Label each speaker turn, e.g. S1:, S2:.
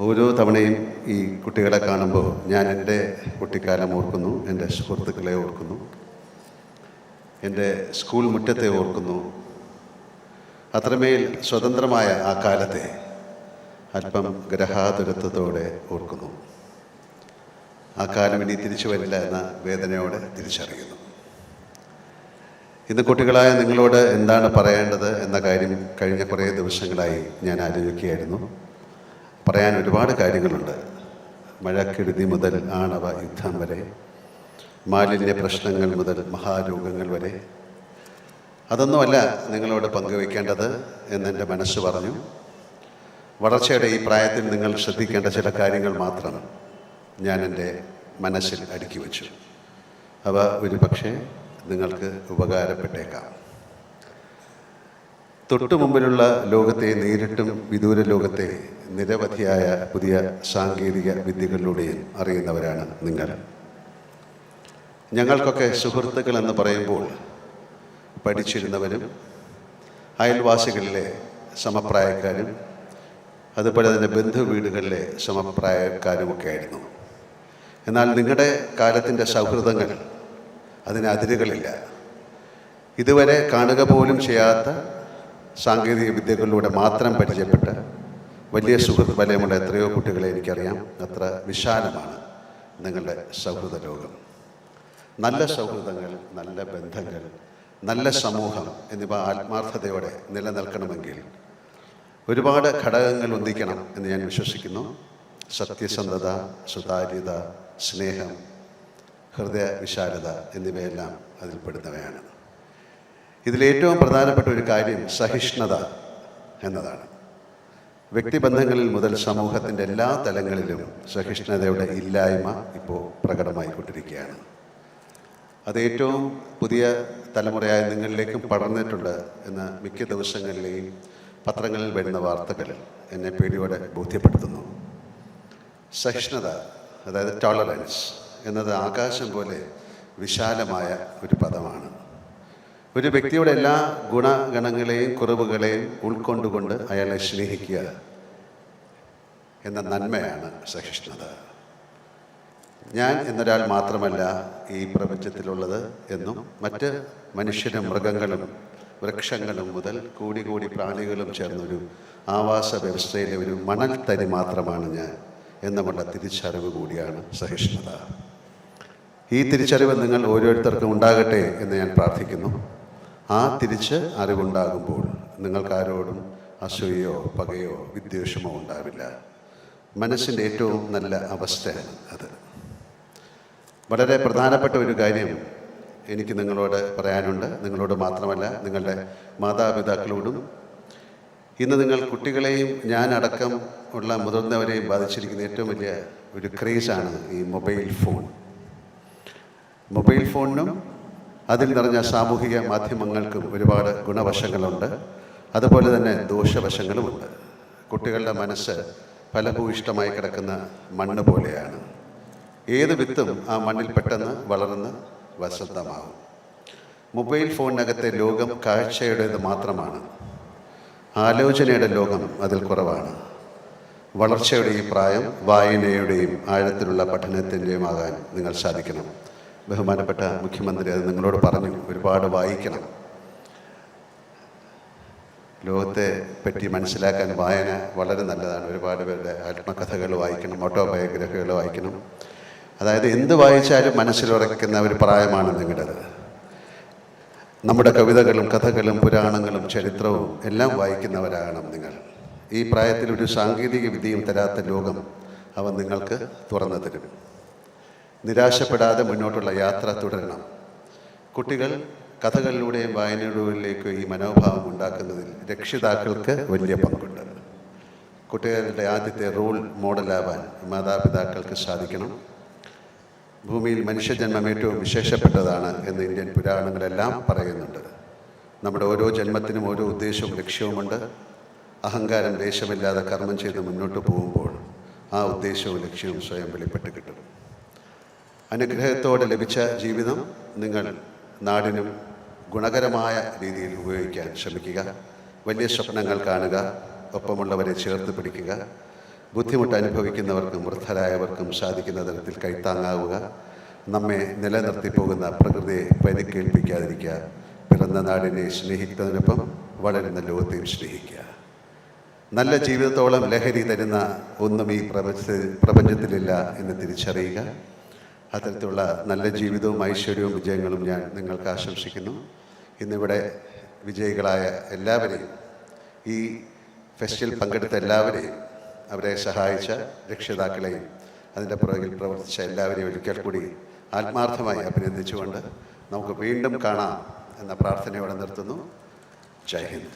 S1: ഓരോ തവണയും ഈ കുട്ടികളെ കാണുമ്പോൾ ഞാൻ എന്റെ കുട്ടിക്കാലം ഓർക്കുന്നു എന്റെ സുഹൃത്തുക്കളെ ഓർക്കുന്നു എന്റെ സ്കൂൾ മുറ്റത്തെ ഓർക്കുന്നു. അത്രമേൽ സ്വതന്ത്രമായ ആ കാലത്തെ അല്പം ഗ്രഹാതുരത്വത്തോടെ ഓർക്കുന്നു. ആ കാലം ഇനി തിരിച്ചു വരില്ല എന്ന വേദനയോടെ തിരിച്ചറിയുന്നു. ഇന്ന് കുട്ടികളായ നിങ്ങളോട് എന്താണ് പറയേണ്ടത് എന്ന കാര്യം കഴിഞ്ഞ കുറേ ദിവസങ്ങളായി ഞാൻ ആലോചിക്കുകയായിരുന്നു. പറയാൻ ഒരുപാട് കാര്യങ്ങളുണ്ട്. മഴക്കെടുതി മുതൽ ആണവ യുദ്ധം വരെ മാലിന്യ പ്രശ്നങ്ങൾ മുതൽ മഹാരോഗങ്ങൾ വരെ. അതൊന്നുമല്ല നിങ്ങളോട് പങ്കുവെക്കേണ്ടത് എന്നെന്റെ മനസ്സ് പറഞ്ഞു. വളർച്ചയുടെ ഈ പ്രായത്തിൽ നിങ്ങൾ ശ്രദ്ധിക്കേണ്ട ചില കാര്യങ്ങൾ മാത്രം ഞാൻ എന്റെ മനസ്സിൽ അടുക്കി വച്ചു. അവ ഒരു പക്ഷേ നിങ്ങൾക്ക് ഉപകാരപ്പെട്ടേക്കാം. തൊട്ടു മുമ്പിലുള്ള ലോകത്തെ നേരിട്ടും വിദൂര ലോകത്തെ നിരവധിയായ പുതിയ സാങ്കേതിക വിദ്യകളിലൂടെയും അറിയുന്നവരാണ് നിങ്ങൾ. ഞങ്ങൾക്കൊക്കെ സുഹൃത്തുക്കൾ എന്ന് പറയുമ്പോൾ പഠിച്ചിരുന്നവരും അയൽവാസികളിലെ സമപ്രായക്കാരും അതുപോലെ തന്നെ ബന്ധു വീടുകളിലെ സമപ്രായക്കാരുമൊക്കെ ആയിരുന്നു എന്നാൽ നിങ്ങളുടെ കാലത്തിന്റെ സൗഹൃദങ്ങൾ അതിന് അതിരുകളില്ല. ഇതുവരെ കാണുക പോലും ചെയ്യാത്ത സാങ്കേതിക വിദ്യകളിലൂടെ മാത്രം പരിചയപ്പെട്ട് വലിയ സുഹൃത്ത് വലയമുള്ള എത്രയോ കുട്ടികളെ എനിക്കറിയാം. അത്ര വിശാലമാണ് നിങ്ങളുടെ സൗഹൃദ ലോകം. നല്ല സൗഹൃദങ്ങൾ നല്ല ബന്ധങ്ങൾ നല്ല സമൂഹം എന്നിവ ആത്മാർത്ഥതയോടെ നിലനിൽക്കണമെങ്കിൽ ഒരുപാട് ഘടകങ്ങൾ ഒന്നിക്കണം എന്ന് ഞാൻ വിശ്വസിക്കുന്നു. സത്യസന്ധത സുതാര്യത സ്നേഹം ഹൃദയ വിശാലത എന്നിവയെല്ലാം അതിൽപ്പെടുന്നവയാണ്. ഇതിലേറ്റവും പ്രധാനപ്പെട്ട ഒരു കാര്യം സഹിഷ്ണുത എന്നതാണ്. വ്യക്തിബന്ധങ്ങളിൽ മുതൽ സമൂഹത്തിന്റെ എല്ലാ തലങ്ങളിലും സഹിഷ്ണുതയുടെ ഇല്ലായ്മ ഇപ്പോൾ പ്രകടമായിക്കൊണ്ടിരിക്കുകയാണ്. അത് ഏറ്റവും പുതിയ തലമുറയായ നിങ്ങളിലേക്കും പടർന്നിട്ടുണ്ട് എന്ന് മിക്ക ദിവസങ്ങളിലെയും പത്രങ്ങളിൽ വരുന്ന വാർത്തകൾ എന്നെ പേടിയോടെ ബോധ്യപ്പെടുത്തുന്നു. സഹിഷ്ണുത അതായത് ടോളറൻസ് എന്നത് ആകാശം പോലെ വിശാലമായ ഒരു പദമാണ്. ഒരു വ്യക്തിയുടെ എല്ലാ ഗുണഗണങ്ങളെയും കുറവുകളെയും ഉൾക്കൊണ്ടുകൊണ്ട് അയാളെ സ്നേഹിക്കുക എന്ന നന്മയാണ് സഹിഷ്ണുത. ഞാൻ എന്നൊരാൾ മാത്രമല്ല ഈ പ്രപഞ്ചത്തിലുള്ളത് എന്നും മറ്റ് മനുഷ്യരും മൃഗങ്ങളും വൃക്ഷങ്ങളും മുതൽ കൂടി കൂടി പ്രാണികളും ചേർന്നൊരു ആവാസ വ്യവസ്ഥയിലെ ഒരു മണൽ തരി മാത്രമാണ് ഞാൻ എന്നുമുള്ള തിരിച്ചറിവ് കൂടിയാണ് സഹിഷ്ണുത. ഈ തിരിച്ചറിവ് നിങ്ങൾ ഓരോരുത്തർക്കും ഉണ്ടാകട്ടെ എന്ന് ഞാൻ പ്രാർത്ഥിക്കുന്നു. ആ തിരിച്ച് അറിവുണ്ടാകുമ്പോൾ നിങ്ങൾക്കാരോടും അസൂയയോ പകയോ വിദ്വേഷമോ ഉണ്ടാവില്ല. മനസ്സിന്റെ ഏറ്റവും നല്ല അവസ്ഥയാണ് അത്. വളരെ പ്രധാനപ്പെട്ട ഒരു കാര്യം എനിക്ക് നിങ്ങളോട് പറയാനുണ്ട്. നിങ്ങളോട് മാത്രമല്ല നിങ്ങളുടെ മാതാപിതാക്കളോടും. ഇന്ന് നിങ്ങൾ കുട്ടികളെയും ഞാനടക്കം ഉള്ള മുതിർന്നവരെയും ബാധിച്ചിരിക്കുന്ന ഏറ്റവും വലിയ ഒരു ക്രേസാണ് ഈ മൊബൈൽ ഫോൺ. മൊബൈൽ ഫോണിനും അതിൽ നിറഞ്ഞ സാമൂഹിക മാധ്യമങ്ങൾക്കും ഒരുപാട് ഗുണവശങ്ങളുണ്ട്. അതുപോലെ തന്നെ ദോഷവശങ്ങളുമുണ്ട്. കുട്ടികളുടെ മനസ്സ് ഫലഭൂയിഷ്ടമായി കിടക്കുന്ന മണ്ണ് പോലെയാണ്. ഏത് വിത്തും ആ മണ്ണിൽ പെട്ടെന്ന് വളർന്ന് വസന്തമാവും മൊബൈൽ ഫോണിനകത്തെ ലോകം കാഴ്ചയുടേത് മാത്രമാണ്. ആലോചനയുടെ ലോകം അതിൽ കുറവാണ്. വളർച്ചയുടെ ഈ പ്രായം വായനയുടെയും ആഴത്തിലുള്ള പഠനത്തിന്റെയും ആകാൻ നിങ്ങൾ സാധിക്കണം. ബഹുമാനപ്പെട്ട മുഖ്യമന്ത്രി അത് നിങ്ങളോട് പറഞ്ഞു ഒരുപാട് വായിക്കണം. ലോകത്തെ പറ്റി മനസ്സിലാക്കാൻ വായന വളരെ നല്ലതാണ്. ഒരുപാട് പേരുടെ ആത്മകഥകൾ വായിക്കണം ഓട്ടോബയോഗ്രഫികൾ വായിക്കണം. അതായത് എന്ത് വായിച്ചാലും മനസ്സിലുറയ്ക്കുന്ന ഒരു പ്രായമാണ് നിങ്ങളുടേത്. നമ്മുടെ കവിതകളും കഥകളും പുരാണങ്ങളും ചരിത്രവും എല്ലാം വായിക്കുന്നവരാകണം നിങ്ങൾ. ഈ പ്രായത്തിൽ ഒരു സാങ്കേതിക വിദ്യയും തരാത്ത ലോകം അവ നിങ്ങൾക്ക് തുറന്നു തരും. നിരാശപ്പെടാതെ മുന്നോട്ടുള്ള യാത്ര തുടരണം. കുട്ടികൾ കഥകളിലൂടെയും വായനയിലൂടെയും ഈ മനോഭാവം ഉണ്ടാക്കുന്നതിൽ രക്ഷിതാക്കൾക്ക് വലിയ പങ്കുണ്ട്. കുട്ടികളുടെ ആദ്യത്തെ റോൾ മോഡലാവാൻ മാതാപിതാക്കൾക്ക് സാധിക്കണം. ഭൂമിയിൽ മനുഷ്യജന്മം ഏറ്റവും വിശേഷപ്പെട്ടതാണ് എന്ന് ഇന്ത്യൻ പുരാണങ്ങളെല്ലാം പറയുന്നുണ്ട്. നമ്മുടെ ഓരോ ജന്മത്തിനും ഓരോ ഉദ്ദേശവും ലക്ഷ്യവുമുണ്ട്. അഹങ്കാരം ദേഷ്യമില്ലാതെ കർമ്മം ചെയ്ത് മുന്നോട്ട് പോകുമ്പോൾ ആ ഉദ്ദേശവും ലക്ഷ്യവും സ്വയം വെളിപ്പെട്ട് കിട്ടും. അനുഗ്രഹത്തോടെ ലഭിച്ച ജീവിതം നിങ്ങൾ നാടിനും ഗുണകരമായ രീതിയിൽ ഉപയോഗിക്കാൻ ശ്രമിക്കുക. വലിയ സ്വപ്നങ്ങൾ കാണുക. ഒപ്പമുള്ളവരെ ചേർത്ത് പിടിക്കുക. ബുദ്ധിമുട്ട് അനുഭവിക്കുന്നവർക്കും വൃദ്ധരായവർക്കും സാധിക്കുന്ന തരത്തിൽ കൈത്താങ്ങാവുക. നമ്മെ നിലനിർത്തി പോകുന്ന പ്രകൃതിയെ പരിക്കേൽപ്പിക്കാതിരിക്കുക. പിറന്ന നാടിനെ സ്നേഹിക്കുന്നതിനൊപ്പം വളരുന്ന ലോകത്തെയും സ്നേഹിക്കുക. നല്ല ജീവിതത്തോളം ലഹരി തരുന്ന ഒന്നും ഈ പ്രപഞ്ച പ്രപഞ്ചത്തിലില്ല എന്ന് തിരിച്ചറിയുക. അത്തരത്തിലുള്ള നല്ല ജീവിതവും ഐശ്വര്യവും വിജയങ്ങളും ഞാൻ നിങ്ങൾക്ക് ആശംസിക്കുന്നു. ഇന്നിവിടെ വിജയികളായ എല്ലാവരെയും ഈ ഫെസ്റ്റിൽ പങ്കെടുത്ത എല്ലാവരെയും അവരെ സഹായിച്ച രക്ഷിതാക്കളെയും അതിന്റെ പുറകിൽ പ്രവർത്തിച്ച എല്ലാവരെയും ഒരിക്കൽ കൂടി ആത്മാർത്ഥമായി അഭിനന്ദിച്ചുകൊണ്ട് നമുക്ക് വീണ്ടും കാണാം എന്ന പ്രാർത്ഥനയോടെ നിർത്തുന്നു. ജയ് ഹിന്ദ്.